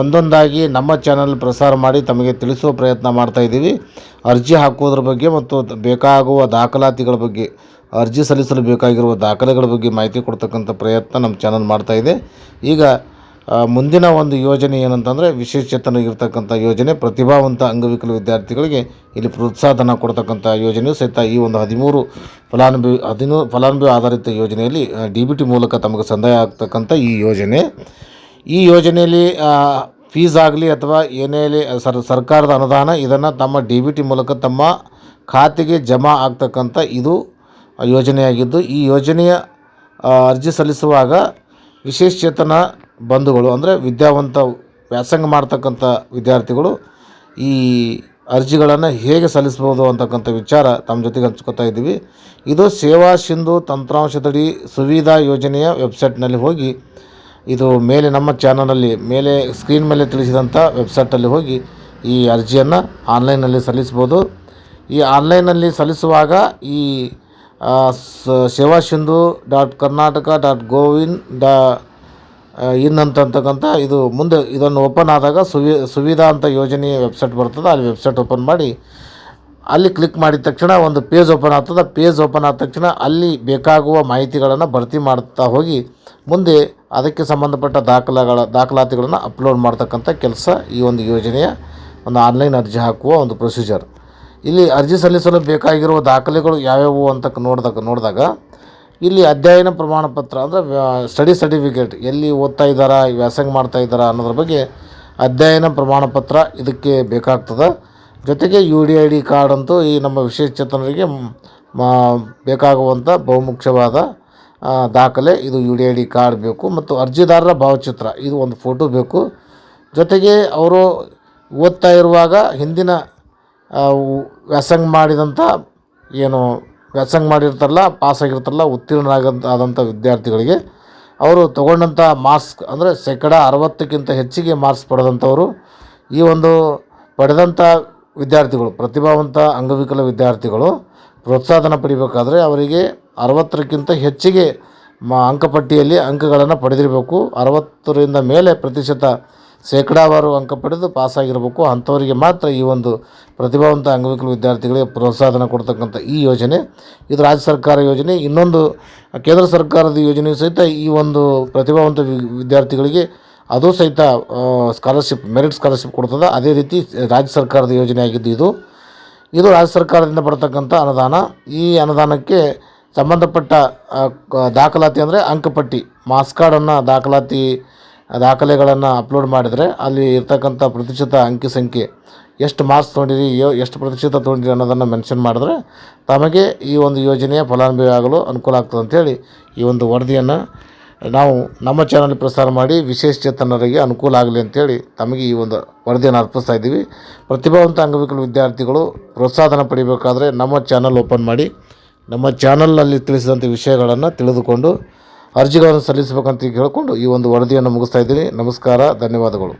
ಒಂದೊಂದಾಗಿ ನಮ್ಮ ಚಾನಲ್ ಪ್ರಸಾರ ಮಾಡಿ ತಮಗೆ ತಿಳಿಸುವ ಪ್ರಯತ್ನ ಮಾಡ್ತಾ ಇದ್ದೀವಿ. ಅರ್ಜಿ ಹಾಕೋದ್ರ ಬಗ್ಗೆ ಮತ್ತು ಬೇಕಾಗುವ ದಾಖಲಾತಿಗಳ ಬಗ್ಗೆ, ಅರ್ಜಿ ಸಲ್ಲಿಸಲು ಬೇಕಾಗಿರುವ ದಾಖಲೆಗಳ ಬಗ್ಗೆ ಮಾಹಿತಿ ಕೊಡ್ತಕ್ಕಂಥ ಪ್ರಯತ್ನ ನಮ್ಮ ಚಾನಲ್ ಮಾಡ್ತಾಯಿದೆ ಈಗ ಮುಂದಿನ ಒಂದು ಯೋಜನೆ ಏನಂತಂದರೆ ಇರತಕ್ಕಂಥ ಯೋಜನೆ, ಪ್ರತಿಭಾವಂತ ಅಂಗವಿಕಲ ವಿದ್ಯಾರ್ಥಿಗಳಿಗೆ ಇಲ್ಲಿ ಪ್ರೋತ್ಸಾಹನ ಕೊಡ್ತಕ್ಕಂಥ ಯೋಜನೆಯು ಸಹಿತ ಈ ಒಂದು ಹದಿಮೂರು ಫಲಾನುಭವಿ ಹದಿನೂರು ಫಲಾನುಭವಿ ಆಧಾರಿತ ಯೋಜನೆಯಲ್ಲಿ ಡಿ ಬಿ ಟಿ ಮೂಲಕ ತಮಗೆ ಸಂದಾಯ ಆಗ್ತಕ್ಕಂಥ ಈ ಯೋಜನೆ. ಈ ಯೋಜನೆಯಲ್ಲಿ ಫೀಸ್ ಆಗಲಿ ಅಥವಾ ಏನೇ ಸರ್, ಸರ್ಕಾರದ ಅನುದಾನ ಇದನ್ನು ತಮ್ಮ ಡಿ ಬಿ ಟಿ ಮೂಲಕ ತಮ್ಮ ಖಾತೆಗೆ ಜಮಾ ಆಗ್ತಕ್ಕಂಥ ಇದು ಯೋಜನೆಯಾಗಿದ್ದು, ಈ ಯೋಜನೆಯ ಅರ್ಜಿ ಸಲ್ಲಿಸುವಾಗ ವಿಶೇಷಚೇತನ ಬಂಧುಗಳು, ಅಂದರೆ ವಿದ್ಯಾವಂತ ವ್ಯಾಸಂಗ ಮಾಡ್ತಕ್ಕಂಥ ವಿದ್ಯಾರ್ಥಿಗಳು ಈ ಅರ್ಜಿಗಳನ್ನು ಹೇಗೆ ಸಲ್ಲಿಸ್ಬೋದು ಅಂತಕ್ಕಂಥ ವಿಚಾರ ತಮ್ಮ ಜೊತೆಗೆ ಹಂಚ್ಕೊತಾ ಇದ್ದೀವಿ. ಇದು ಸೇವಾ ಸಿಂಧು ತಂತ್ರಾಂಶದಡಿ ಸುವಿಧಾ ಯೋಜನೆಯ ವೆಬ್ಸೈಟ್ನಲ್ಲಿ ಹೋಗಿ ಇದು ಮೇಲೆ ನಮ್ಮ ಚಾನಲಲ್ಲಿ ಮೇಲೆ ಸ್ಕ್ರೀನ್ ಮೇಲೆ ತಿಳಿಸಿದಂಥ ವೆಬ್ಸೈಟಲ್ಲಿ ಹೋಗಿ ಈ ಅರ್ಜಿಯನ್ನು ಆನ್ಲೈನಲ್ಲಿ ಸಲ್ಲಿಸ್ಬೋದು. ಈ ಆನ್ಲೈನಲ್ಲಿ ಸಲ್ಲಿಸುವಾಗ ಈ Seva Sindhu dot Karnataka dot gov dot in ಅಂತಕ್ಕಂಥ ಇದು ಮುಂದೆ ಇದನ್ನು ಓಪನ್ ಆದಾಗ ಸುವಿ, ಸುವಿಧಾ ಅಂತ ಯೋಜನೆಯ ವೆಬ್ಸೈಟ್ ಬರ್ತದೆ. ಅಲ್ಲಿ ವೆಬ್ಸೈಟ್ ಓಪನ್ ಮಾಡಿ ಅಲ್ಲಿ ಕ್ಲಿಕ್ ಮಾಡಿದ ತಕ್ಷಣ ಒಂದು ಪೇಜ್ ಓಪನ್ ಆಗ್ತದೆ. ಪೇಜ್ ಓಪನ್ ಆದ ತಕ್ಷಣ ಅಲ್ಲಿ ಬೇಕಾಗುವ ಮಾಹಿತಿಗಳನ್ನು ಭರ್ತಿ ಮಾಡ್ತಾ ಹೋಗಿ ಮುಂದೆ ಅದಕ್ಕೆ ಸಂಬಂಧಪಟ್ಟ ದಾಖಲೆಗಳ, ದಾಖಲಾತಿಗಳನ್ನು ಅಪ್ಲೋಡ್ ಮಾಡ್ತಕ್ಕಂಥ ಕೆಲಸ ಈ ಒಂದು ಯೋಜನೆಯ ಒಂದು ಆನ್ಲೈನ್ ಅರ್ಜಿ ಹಾಕುವ ಒಂದು ಪ್ರೊಸೀಜರ್ ಇಲ್ಲಿ ಅರ್ಜಿ ಸಲ್ಲಿಸಲು ಬೇಕಾಗಿರುವ ದಾಖಲೆಗಳು ಯಾವ್ಯಾವು ಅಂತ ನೋಡಿದಾಗ ನೋಡಿದಾಗ ಇಲ್ಲಿ ಅಧ್ಯಯನ ಪ್ರಮಾಣ ಪತ್ರ ಅಂದರೆ ಸ್ಟಡಿ ಸರ್ಟಿಫಿಕೇಟ್ ಎಲ್ಲಿ ಓದ್ತಾ ಇದ್ದಾರಾ, ವ್ಯಾಸಂಗ ಮಾಡ್ತಾ ಇದ್ದಾರಾ ಅನ್ನೋದ್ರ ಬಗ್ಗೆ ಅಧ್ಯಯನ ಪ್ರಮಾಣ ಪತ್ರ ಇದಕ್ಕೆ ಬೇಕಾಗ್ತದೆ. ಜೊತೆಗೆ U D I D card ಅಂತೂ ಈ ನಮ್ಮ ವಿಶೇಷಚೇತನರಿಗೆ ಬೇಕಾಗುವಂಥ ಬಹುಮುಖ್ಯವಾದ ದಾಖಲೆ. ಇದು U D I D card ಬೇಕು ಮತ್ತು ಅರ್ಜಿದಾರರ ಭಾವಚಿತ್ರ. ಇದು ಒಂದು ಫೋಟೋ ಬೇಕು. ಜೊತೆಗೆ ಅವರು ಓದ್ತಾ ಇರುವಾಗ ಹಿಂದಿನ ವ್ಯಾಸಂಗ ಮಾಡಿದಂಥ ಏನು, ವ್ಯಾಸಂಗ ಮಾಡಿರ್ತಾರಲ್ಲ, ಪಾಸಾಗಿರ್ತಾರಲ್ಲ ಉತ್ತೀರ್ಣ ಆದಂಥ ವಿದ್ಯಾರ್ಥಿಗಳಿಗೆ, ಅವರು ತಗೊಂಡಂಥ ಮಾರ್ಕ್ಸ್, ಅಂದರೆ ಶೇಕಡ ಅರವತ್ತಕ್ಕಿಂತ ಹೆಚ್ಚಿಗೆ ಮಾರ್ಕ್ಸ್ ಪಡೆದಂಥವರು, ಈ ಒಂದು ಪಡೆದಂಥ ವಿದ್ಯಾರ್ಥಿಗಳು, ಪ್ರತಿಭಾವಂತ ಅಂಗವಿಕಲ ವಿದ್ಯಾರ್ಥಿಗಳು ಪ್ರೋತ್ಸಾಹನ ಪಡಿಬೇಕಾದ್ರೆ ಅವರಿಗೆ ಅರವತ್ತರಕ್ಕಿಂತ ಹೆಚ್ಚಿಗೆ ಮ ಅಂಕಪಟ್ಟಿಯಲ್ಲಿ ಅಂಕಗಳನ್ನು ಪಡೆದಿರಬೇಕು. ಅರವತ್ತರಿಂದ ಮೇಲೆ ಪ್ರತಿಶತ ಶೇಕಡಾವಾರು ಅಂಕ ಪಡೆದು ಪಾಸಾಗಿರಬೇಕು. ಅಂಥವರಿಗೆ ಮಾತ್ರ ಈ ಒಂದು ಪ್ರತಿಭಾವಂತ ಅಂಗವಿಕಲ ವಿದ್ಯಾರ್ಥಿಗಳಿಗೆ ಪ್ರೋತ್ಸಾಹನ ಕೊಡ್ತಕ್ಕಂಥ ಈ ಯೋಜನೆ. ಇದು ರಾಜ್ಯ ಸರ್ಕಾರ ಯೋಜನೆ. ಇನ್ನೊಂದು ಕೇಂದ್ರ ಸರ್ಕಾರದ ಯೋಜನೆಯು ಸಹಿತ ಈ ಒಂದು ಪ್ರತಿಭಾವಂತ ವಿದ್ಯಾರ್ಥಿಗಳಿಗೆ ಅದು ಸಹಿತ ಸ್ಕಾಲರ್ಶಿಪ್ ಮೆರಿಟ್ ಸ್ಕಾಲರ್ಶಿಪ್ ಕೊಡ್ತದೆ. ಅದೇ ರೀತಿ, ರಾಜ್ಯ ಸರ್ಕಾರದ ಯೋಜನೆ ಆಗಿದ್ದು ಇದು. ಇದು ರಾಜ್ಯ ಸರ್ಕಾರದಿಂದ ಬರತಕ್ಕಂಥ ಅನುದಾನ. ಈ ಅನುದಾನಕ್ಕೆ ಸಂಬಂಧಪಟ್ಟ ದಾಖಲಾತಿ ಅಂದರೆ ಅಂಕಪಟ್ಟಿ ಮಾಸ್ ಕಾರ್ಡನ್ನು ದಾಖಲಾತಿ, ದಾಖಲೆಗಳನ್ನು ಅಪ್ಲೋಡ್ ಮಾಡಿದರೆ ಅಲ್ಲಿ ಇರ್ತಕ್ಕಂಥ ಪ್ರತಿಶತ ಅಂಕಿ ಸಂಖ್ಯೆ ಎಷ್ಟು ಮಾರ್ಕ್ಸ್ ತೊಗೊಂಡಿರಿ ಎಷ್ಟು ಪ್ರತಿಶತ ತೊಗೊಂಡಿರಿ ಅನ್ನೋದನ್ನು ಮೆನ್ಷನ್ ಮಾಡಿದ್ರೆ ತಮಗೆ ಈ ಒಂದು ಯೋಜನೆಯ ಫಲಾನುಭವಿ ಆಗಲು ಅನುಕೂಲ ಆಗ್ತದೆ ಅಂಥೇಳಿ ಈ ಒಂದು ವರದಿಯನ್ನು ನಾವು ನಮ್ಮ ಚಾನಲ್ ಪ್ರಸಾರ ಮಾಡಿ ವಿಶೇಷ ಚೇತನರಿಗೆ ಅನುಕೂಲ ಆಗಲಿ ಅಂತೇಳಿ ತಮಗೆ ಈ ಒಂದು ವರದಿಯನ್ನು ಅರ್ಪಿಸ್ತಾ ಇದ್ದೀವಿ. ಪ್ರತಿಭಾವಂತ ಅಂಗವಿಕಲ ವಿದ್ಯಾರ್ಥಿಗಳು ಪ್ರೋತ್ಸಾಹನ ಪಡಿಬೇಕಾದರೆ ನಮ್ಮ ಚಾನಲ್ ಓಪನ್ ಮಾಡಿ, ನಮ್ಮ ಚಾನಲ್ನಲ್ಲಿ ತಿಳಿಸಿದಂಥ ವಿಷಯಗಳನ್ನು ತಿಳಿದುಕೊಂಡು ಅರ್ಜಿಗಳನ್ನು ಸಲ್ಲಿಸಬೇಕಂತ ಕೇಳಿಕೊಂಡು ಈ ಒಂದು ವರದಿಯನ್ನು ಮುಗಿಸ್ತಾ ಇದ್ದೀನಿ. ನಮಸ್ಕಾರ, ಧನ್ಯವಾದಗಳು.